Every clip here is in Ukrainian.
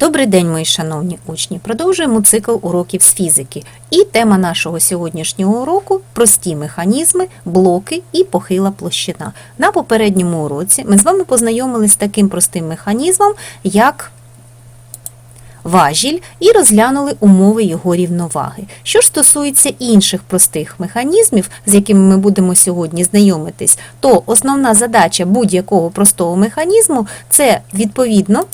Добрий день, мої шановні учні! Продовжуємо цикл уроків з фізики. І тема нашого сьогоднішнього уроку прості механізми, блоки і похила площина. На попередньому уроці ми з вами познайомилися з таким простим механізмом, як важіль, і розглянули умови його рівноваги. Що ж стосується інших простих механізмів, з якими ми будемо сьогодні знайомитись, то основна задача будь-якого простого механізму це відповідно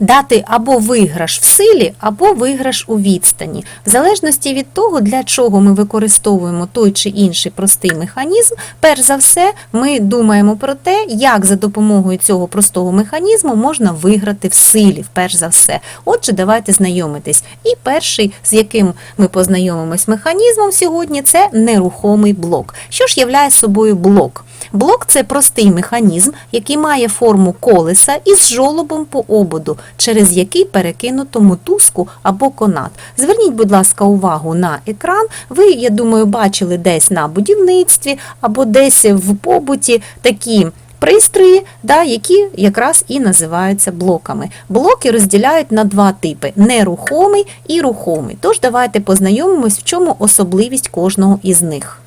дати або виграш в силі, або виграш у відстані. В залежності від того, для чого ми використовуємо той чи інший простий механізм, перш за все, ми думаємо про те, як за допомогою цього простого механізму можна виграти в силі, перш за все. Отже, давайте знайомитись. І перший, з яким ми познайомимось механізмом сьогодні, це нерухомий блок. Що ж являє собою блок? Блок це простий механізм, який має форму колеса із жолобом по ободу, через який перекинуто мотузку або конат. Зверніть, будь ласка, увагу на екран. Ви, я думаю, бачили десь на будівництві або десь в побуті такі. Пристрої, да, які якраз і називаються блоками. Блоки розділяють на два типи: нерухомий і рухомий. Тож давайте познайомимось, в чому особливість кожного із них.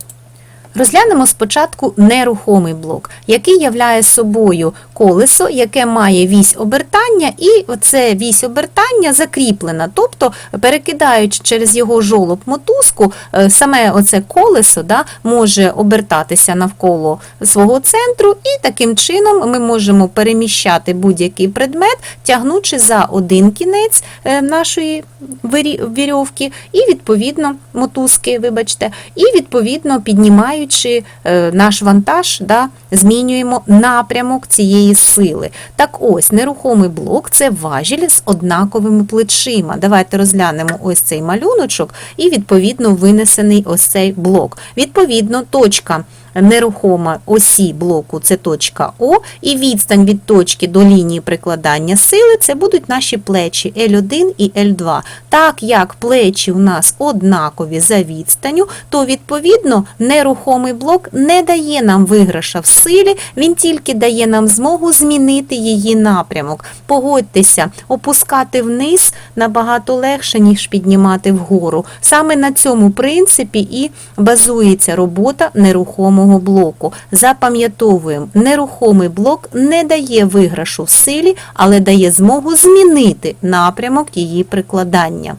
Розглянемо спочатку нерухомий блок, який являє собою колесо, яке має вісь обертання, і оце вісь обертання закріплена, тобто перекидаючи через його жолоб мотузку, е, саме оце колесо да, може обертатися навколо свого центру, і таким чином ми можемо переміщати будь-який предмет, тягнучи за один кінець е, нашої вірьовки, і відповідно мотузки, вибачте, і відповідно піднімаючи е, наш вантаж, да, змінюємо напрямок цієї сили. Так ось, нерухомий блок це важіль з однаковими плечима. Давайте розглянемо ось цей малюночок і відповідно винесений ось цей блок. Відповідно, точка нерухома осі блоку це точка О, і відстань від точки до лінії прикладання сили це будуть наші плечі L1 і L2. Так як плечі у нас однакові за відстанню, то відповідно нерухомий блок не дає нам виграша в силі, він тільки дає нам змогу змінити її напрямок. Погодьтеся, опускати вниз набагато легше, ніж піднімати вгору. Саме на цьому принципі і базується робота нерухомого блоку. Запам'ятовуємо, нерухомий блок не дає виграшу в силі, але дає змогу змінити напрямок її прикладання.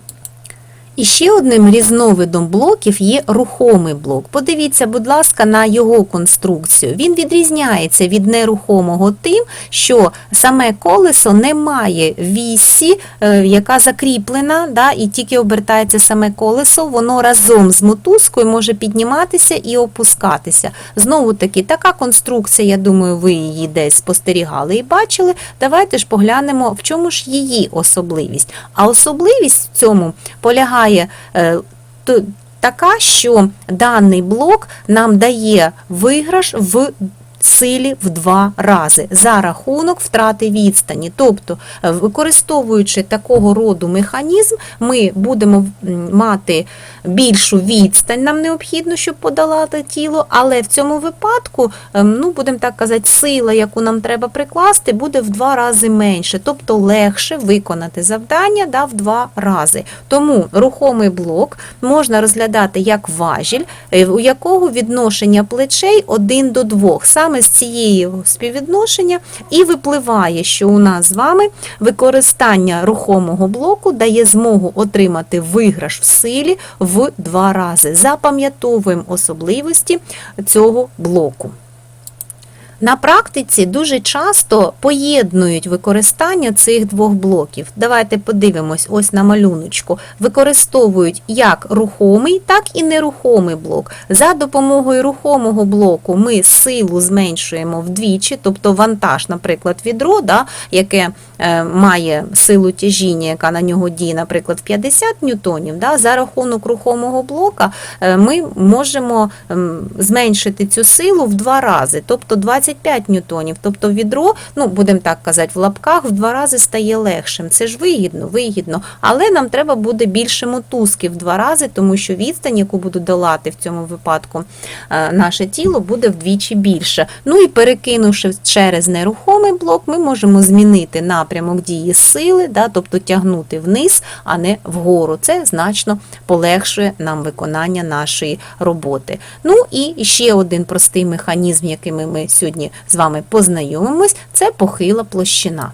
І ще одним різновидом блоків є рухомий блок. Подивіться, будь ласка, на його конструкцію. Він відрізняється від нерухомого тим, що саме колесо не має вісі, е, яка закріплена, да, і тільки обертається саме колесо, воно разом з мотузкою може підніматися і опускатися. Знову таки, така конструкція, я думаю, ви її десь спостерігали і бачили. Давайте ж поглянемо, в чому ж її особливість. А особливість в цьому полягає е, то- така, що даний блок нам дає виграш в силі в два рази за рахунок втрати відстані. Тобто, е, використовуючи такого роду механізм, ми будемо мати більшу відстань, нам необхідно, щоб подолати тіло, але в цьому випадку, ем, ну, будемо так казати, сила, яку нам треба прикласти, буде в два рази менше, тобто легше виконати завдання да, в два рази. Тому рухомий блок можна розглядати як важіль, е, у якого відношення плечей 1 до 2. Саме з цієї співвідношення і випливає, що у нас з вами використання рухомого блоку дає змогу отримати виграш в силі два рази. Запам'ятовуємо особливості цього блоку. На практиці дуже часто поєднують використання цих двох блоків. Давайте подивимось ось на малюночку. Використовують як рухомий, так і нерухомий блок. За допомогою рухомого блоку ми силу зменшуємо вдвічі, тобто вантаж, наприклад, відро, да, яке е, має силу тяжіння, яка на нього діє, наприклад, в 50 ньютонів. Да, за рахунок рухомого блока е, ми можемо ем, зменшити цю силу в два рази, тобто 20 25 ньютонів. Тобто відро, ну будемо так казати, в лапках в два рази стає легшим. Це ж вигідно, вигідно. Але нам треба буде більше мотузки в два рази, тому що відстань, яку буду долати в цьому випадку, е, наше тіло буде вдвічі більше. Ну і перекинувши через нерухомий блок, ми можемо змінити напрямок дії сили, да, тобто тягнути вниз, а не вгору. Це значно полегшує нам виконання нашої роботи. Ну і ще один простий механізм, якими ми сьогодні з вами познайомимось, це похила площина.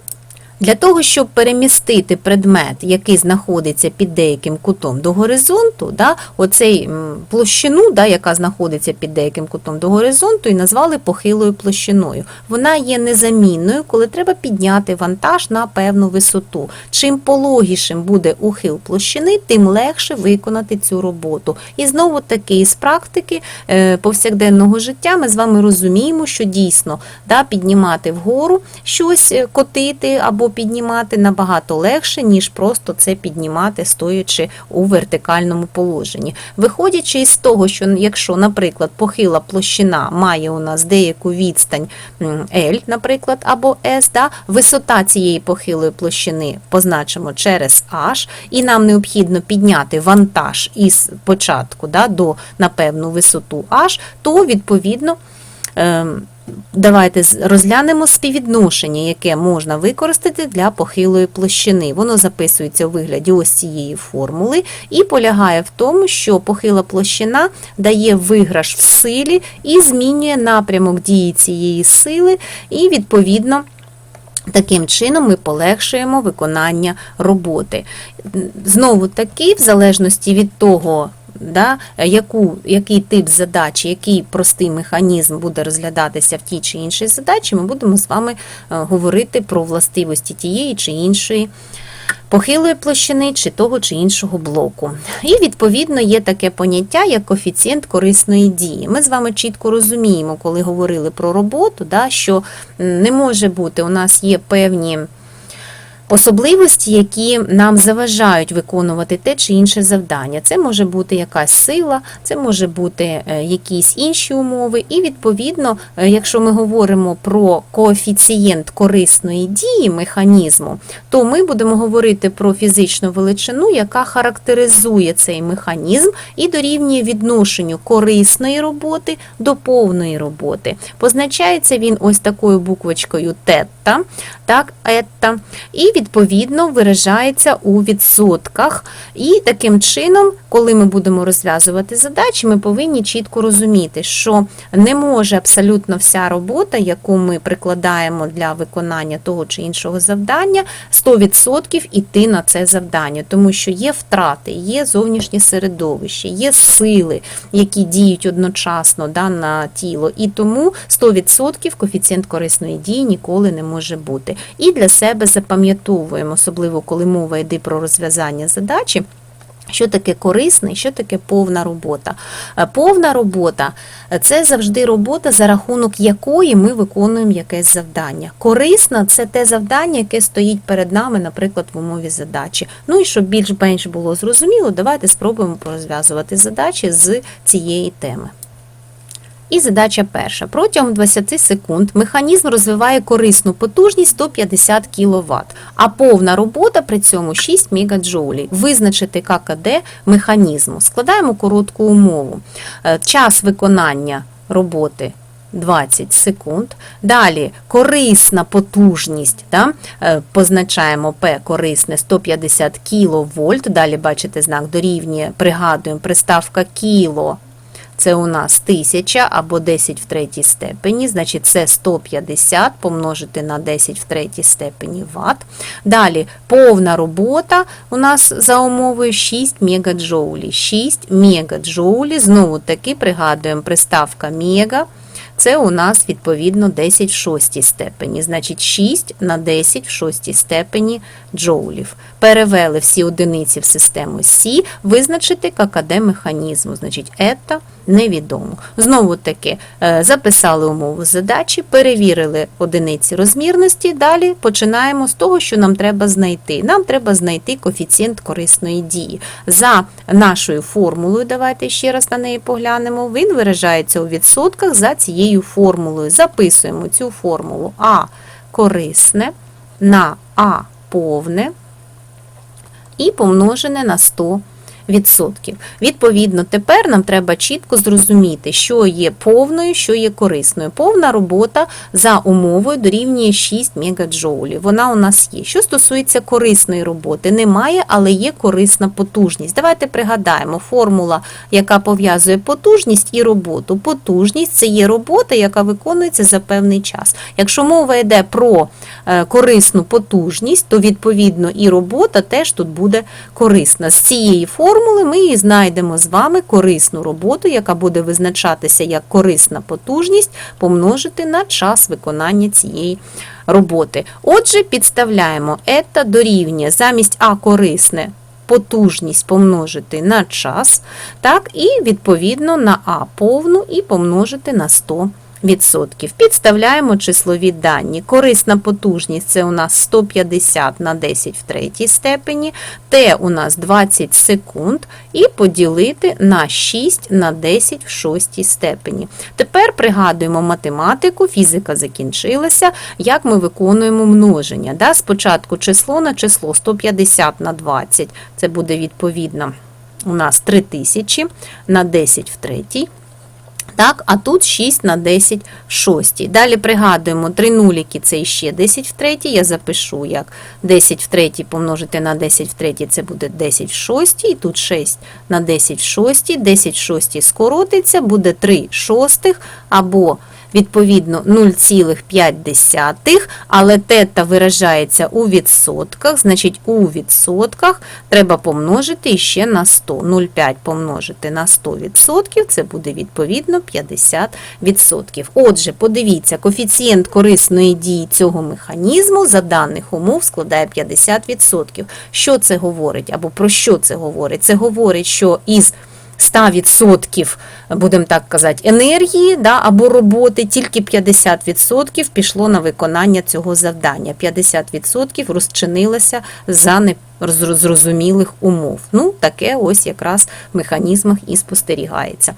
Для того, щоб перемістити предмет, який знаходиться під деяким кутом до горизонту, да, оцей площину, да, яка знаходиться під деяким кутом до горизонту, і назвали похилою площиною. Вона є незамінною, коли треба підняти вантаж на певну висоту. Чим пологішим буде ухил площини, тим легше виконати цю роботу. І знову таки із практики е, повсякденного життя ми з вами розуміємо, що дійсно да, піднімати вгору щось, е, котити або піднімати набагато легше, ніж просто це піднімати, стоячи у вертикальному положенні. Виходячи із того, що якщо, наприклад, похила площина має у нас деяку відстань L, наприклад, або S, да, висота цієї похилої площини позначимо через H, і нам необхідно підняти вантаж із початку да, до на певну висоту H, то відповідно. Давайте розглянемо співвідношення, яке можна використати для похилої площини. Воно записується у вигляді ось цієї формули і полягає в тому, що похила площина дає виграш в силі і змінює напрямок дії цієї сили, і відповідно. Таким чином ми полегшуємо виконання роботи. Знову таки, в залежності від того, да, яку, який тип задачі, який простий механізм буде розглядатися в тій чи іншій задачі, ми будемо з вами е, говорити про властивості тієї чи іншої похилої площини чи того чи іншого блоку. І відповідно є таке поняття, як коефіцієнт корисної дії. Ми з вами чітко розуміємо, коли говорили про роботу, да, що не може бути, у нас є певні. Особливості, які нам заважають виконувати те чи інше завдання. Це може бути якась сила, це може бути е, якісь інші умови. І відповідно, е, якщо ми говоримо про коефіцієнт корисної дії механізму, то ми будемо говорити про фізичну величину, яка характеризує цей механізм і дорівнює відношенню корисної роботи до повної роботи. Позначається він ось такою буквочкою тетта, так, етта, і відповідно виражається у відсотках. І таким чином, коли ми будемо розв'язувати задачі, ми повинні чітко розуміти, що не може абсолютно вся робота, яку ми прикладаємо для виконання того чи іншого завдання, 100% іти на це завдання, тому що є втрати, є зовнішнє середовище, є сили, які діють одночасно да, на тіло, і тому 100% коефіцієнт корисної дії ніколи не може бути. І для себе запам'ятовуємо, особливо коли мова йде про розв'язання задачі. Що таке корисний, що таке повна робота? Е, Повна робота це завжди робота, за рахунок якої ми виконуємо якесь завдання. Корисна це те завдання, яке стоїть перед нами, наприклад, в умові задачі. Ну і щоб більш-менш було зрозуміло, давайте спробуємо порозв'язувати задачі з цієї теми. І задача перша. Протягом 20 секунд механізм розвиває корисну потужність 150 кВт, а повна робота при цьому 6 МДж. Визначити ККД механізму. Складаємо коротку умову. Е, Час виконання роботи 20 секунд. Далі корисна потужність, да? е, позначаємо P корисне 150 кВт. Далі бачите знак дорівнює, пригадуємо, приставка кіло. Це у нас 1000 або 10 в третій степені, значить це 150 помножити на 10 в третій степені Вт. Далі повна робота у нас за умовою 6 мегаджоулі. 6 мегаджоулі, знову таки пригадуємо приставка мега. Це у нас відповідно 10 в шостій степені. Значить 6 на 10 в шостій степені джоулів. Перевели всі одиниці в систему Сі, визначити ККД механізму. Значить, ета невідомо. Знову таки е, записали умову задачі, перевірили одиниці розмірності. Далі починаємо з того, що нам треба знайти. Нам треба знайти коефіцієнт корисної дії. За нашою формулою, давайте ще раз на неї поглянемо, він виражається у відсотках за цією цією формулою. Записуємо цю формулу А корисне на А повне і помножене на 100%. Відповідно, тепер нам треба чітко зрозуміти, що є повною, що є корисною. Повна робота за умовою дорівнює 6 мегаджоулів. Вона у нас є. Що стосується корисної роботи, немає, але є корисна потужність. Давайте пригадаємо формула, яка пов'язує потужність і роботу. Потужність це є робота, яка виконується за певний час. Якщо мова йде про е, корисну потужність, то відповідно і робота теж тут буде корисна. З цієї формули ми і знайдемо з вами корисну роботу, яка буде визначатися як корисна потужність, помножити на час виконання цієї роботи. Отже, підставляємо ета дорівнює замість А корисне. Потужність помножити на час, так, і відповідно на А повну і помножити на 100%. Підставляємо числові дані. Корисна потужність це у нас 150 на 10 в третій степені, Т у нас 20 секунд, і поділити на 6 на 10 в шостій степені. Тепер пригадуємо математику, фізика закінчилася, як ми виконуємо множення. Да? Спочатку число на число 150 на 20, це буде відповідно у нас 3000 на 10 в третій. Так, а тут 6 на 10 в шостій. Далі пригадуємо, три нуліки це ще 10 в третій. Я запишу як 10 в третій помножити на 10 в третій, це буде 10 в шостій. І тут 6 на 10 в шостій. 10 в шостій скоротиться, буде 3 шостих або відповідно 0,5, але тета виражається у відсотках, значить у відсотках треба помножити ще на 100. 0,5 помножити на 100%, це буде відповідно 50%. Отже, подивіться, коефіцієнт корисної дії цього механізму за даних умов складає 50%. Що це говорить або про що це говорить? Це говорить, що із 100%, будемо так казати, енергії да, або роботи, тільки 50% пішло на виконання цього завдання. 50% розчинилося за незрозумілих умов. Ну, таке ось якраз в механізмах і спостерігається.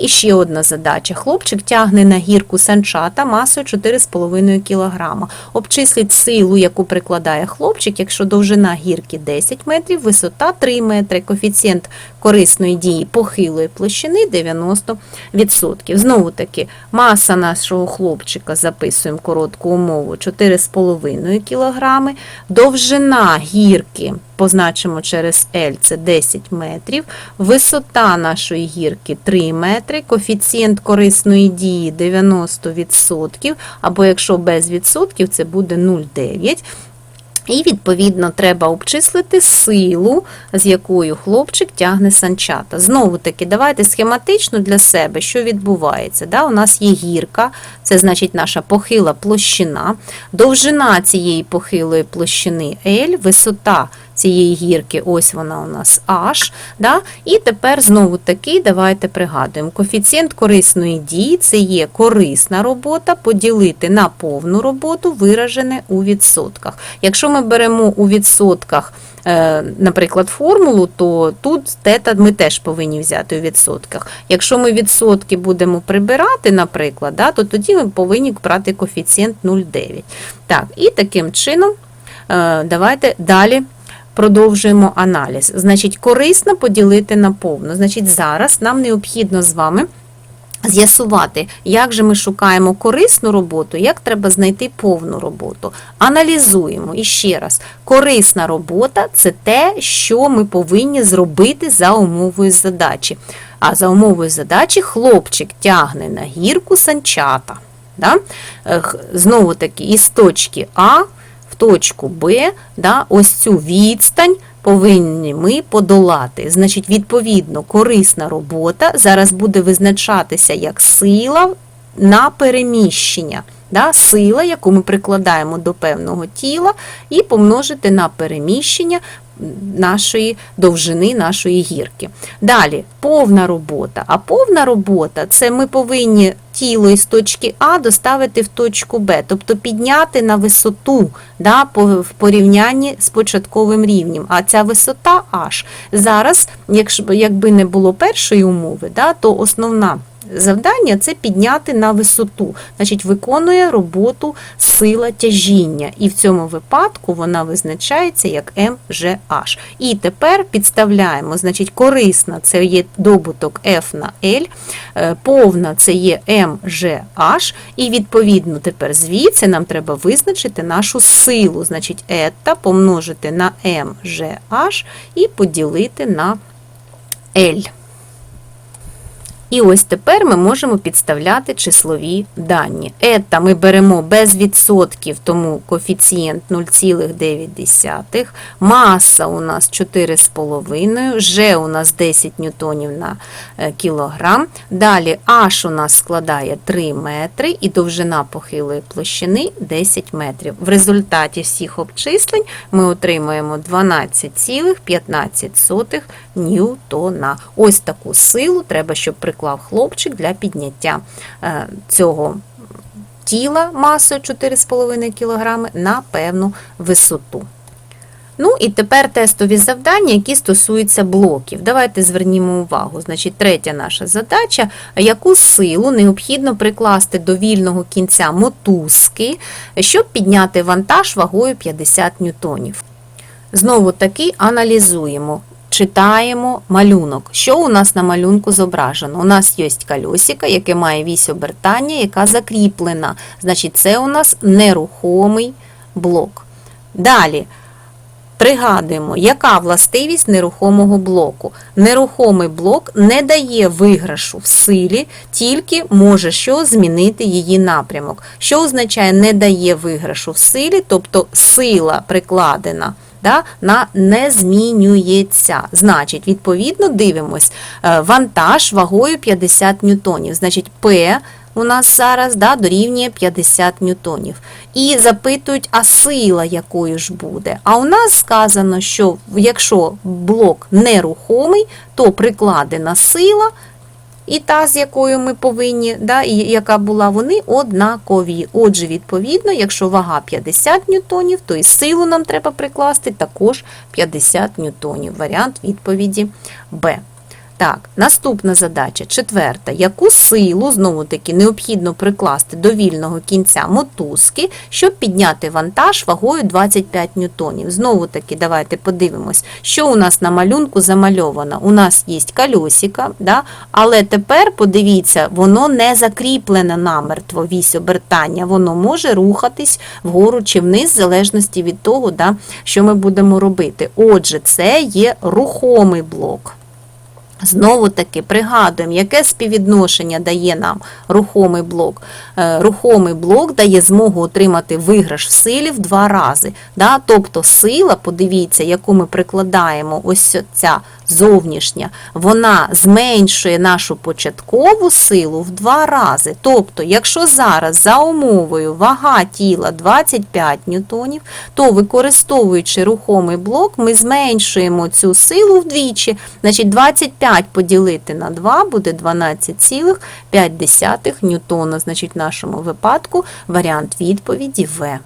І ще одна задача. Хлопчик тягне на гірку санчата масою 4,5 кг. Обчислить силу, яку прикладає хлопчик, якщо довжина гірки 10 метрів, висота 3 метри, коефіцієнт корисної дії похилої площини 90%. Знову таки, маса нашого хлопчика, записуємо коротку умову, 4,5 кг, довжина гірки позначимо через L, це 10 метрів, висота нашої гірки 3 метри, коефіцієнт корисної дії 90%, або якщо без відсотків, це буде 0,9. І, відповідно, треба обчислити силу, з якою хлопчик тягне санчата. Знову таки, давайте схематично для себе, що відбувається. Да? У нас є гірка, це значить наша похила площина, довжина цієї похилої площини L, висота цієї гірки, ось вона у нас H. Да? І тепер знову таки давайте пригадуємо, коефіцієнт корисної дії це є корисна робота, поділити на повну роботу, виражене у відсотках. Якщо ми беремо у відсотках, е, наприклад, формулу, то тут тета ми теж повинні взяти у відсотках. Якщо ми відсотки будемо прибирати, наприклад, да, то тоді ми повинні брати коефіцієнт 0,9. Так, і таким чином, е, давайте далі. Продовжуємо аналіз. Значить, корисно поділити на повну. Значить, зараз нам необхідно з вами з'ясувати, як же ми шукаємо корисну роботу, як треба знайти повну роботу. Аналізуємо і ще раз, корисна робота це те, що ми повинні зробити за умовою задачі. А за умовою задачі хлопчик тягне на гірку санчата. Да? Знову таки, із точки А точку Б, да, ось цю відстань повинні ми подолати. Значить, відповідно, корисна робота зараз буде визначатися як сила на переміщення. Да, Сила, яку ми прикладаємо до певного тіла, і помножити на переміщення нашої довжини нашої гірки. Далі повна робота. А повна робота це ми повинні тіло із точки А доставити в точку Б, тобто підняти на висоту да, в порівнянні з початковим рівнем. А ця висота H. Зараз, якби не було першої умови, да, то основна завдання це підняти на висоту. Значить, виконує роботу сила тяжіння. І в цьому випадку вона визначається як МЖH. І тепер підставляємо, значить, корисна це є добуток F на L, е, повна це є МЖH, і відповідно тепер звідси нам треба визначити нашу силу. Значить, ета помножити на МЖH і поділити на L. І ось тепер ми можемо підставляти числові дані. Ета ми беремо без відсотків, тому коефіцієнт 0,9. Маса у нас 4,5, Ж у нас 10 ньютонів на е, кілограм. Далі H у нас складає 3 метри і довжина похилої площини 10 метрів. В результаті всіх обчислень ми отримуємо 12,15 ньютона. Ось таку силу треба, щоб приклав хлопчик для підняття е, цього тіла масою 4,5 кг на певну висоту. Ну і тепер тестові завдання, які стосуються блоків. Давайте звернімо увагу. Значить, третя наша задача, яку силу необхідно прикласти до вільного кінця мотузки, щоб підняти вантаж вагою 50 ньютонів. Знову таки аналізуємо. Читаємо малюнок. Що у нас на малюнку зображено? У нас є колесико, яке має вісь обертання, яка закріплена. Значить, це у нас нерухомий блок. Далі. Пригадуємо, яка властивість нерухомого блоку. Нерухомий блок не дає виграшу в силі, тільки може що змінити її напрямок. Що означає не дає виграшу в силі, тобто сила прикладена да, на не змінюється. Значить, відповідно, дивимось, е, вантаж вагою 50 ньютонів. Значить, П у нас зараз да, дорівнює 50 ньютонів. І запитують, а сила якою ж буде? А у нас сказано, що якщо блок нерухомий, то прикладена сила і та, з якою ми повинні, да, і яка була, вони однакові. Отже, відповідно, якщо вага 50 ньютонів, то і силу нам треба прикласти також 50 ньютонів. Варіант відповіді Б. Так, наступна задача, четверта. Яку силу, знову таки, необхідно прикласти до вільного кінця мотузки, щоб підняти вантаж вагою 25 ньютонів? Знову таки, давайте подивимось, що у нас на малюнку замальовано. У нас є кольосика, да? але тепер, подивіться, воно не закріплене намертво вісь обертання, воно може рухатись вгору чи вниз, в залежності від того, да, що ми будемо робити. Отже, це є рухомий блок. Знову таки пригадуємо, яке співвідношення дає нам рухомий блок. Е, Рухомий блок дає змогу отримати виграш в силі в два рази. Да? Тобто сила, подивіться, яку ми прикладаємо, ось ця зовнішня, вона зменшує нашу початкову силу в два рази. Тобто, якщо зараз за умовою вага тіла 25 ньютонів, то використовуючи рухомий блок, ми зменшуємо цю силу вдвічі. Значить, 25 поділити на 2 буде 12,5 ньютона. Значить, в нашому випадку варіант відповіді В.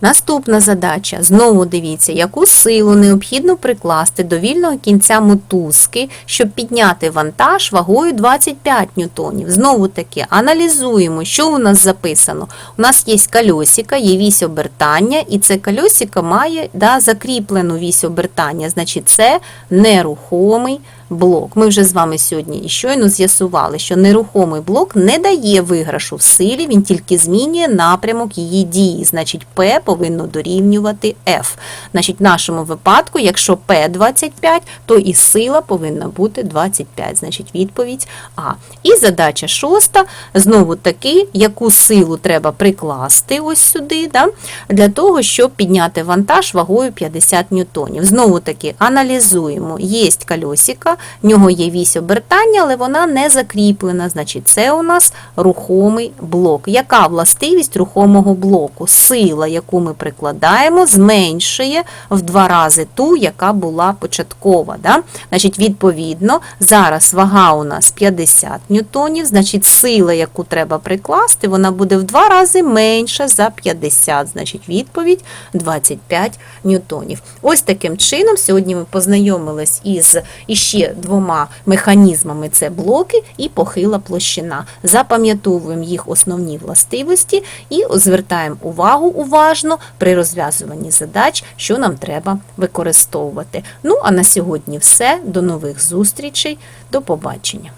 Наступна задача. Знову дивіться, яку силу необхідно прикласти до вільного кінця мотузки, щоб підняти вантаж вагою 25 ньютонів. Знову таки аналізуємо, що у нас записано. У нас є кольосика, є вісь обертання, і це кольосика має да, закріплену вісь обертання, значить це нерухомий блок. Ми вже з вами сьогодні і щойно з'ясували, що нерухомий блок не дає виграшу в силі, він тільки змінює напрямок її дії. Значить, P повинно дорівнювати F. Значить, в нашому випадку, якщо P 25, то і сила повинна бути 25. Значить, відповідь А. І задача шоста. Знову таки, яку силу треба прикласти ось сюди, да, для того, щоб підняти вантаж вагою 50 ньютонів. Знову таки аналізуємо. Є кольосика, в нього є вісь обертання, але вона не закріплена. Значить, це у нас рухомий блок. Яка властивість рухомого блоку? Сила, яку ми прикладаємо, зменшує в два рази ту, яка була початкова. Да? Значить, відповідно, зараз вага у нас 50 ньютонів, значить, сила, яку треба прикласти, вона буде в два рази менша за 50. Значить, відповідь 25 ньютонів. Ось таким чином, сьогодні ми познайомились із іще двома механізмами: це блоки і похила площина. Запам'ятовуємо їх основні властивості і звертаємо увагу уважно при розв'язуванні задач, що нам треба використовувати. Ну а на сьогодні все. До нових зустрічей. До побачення.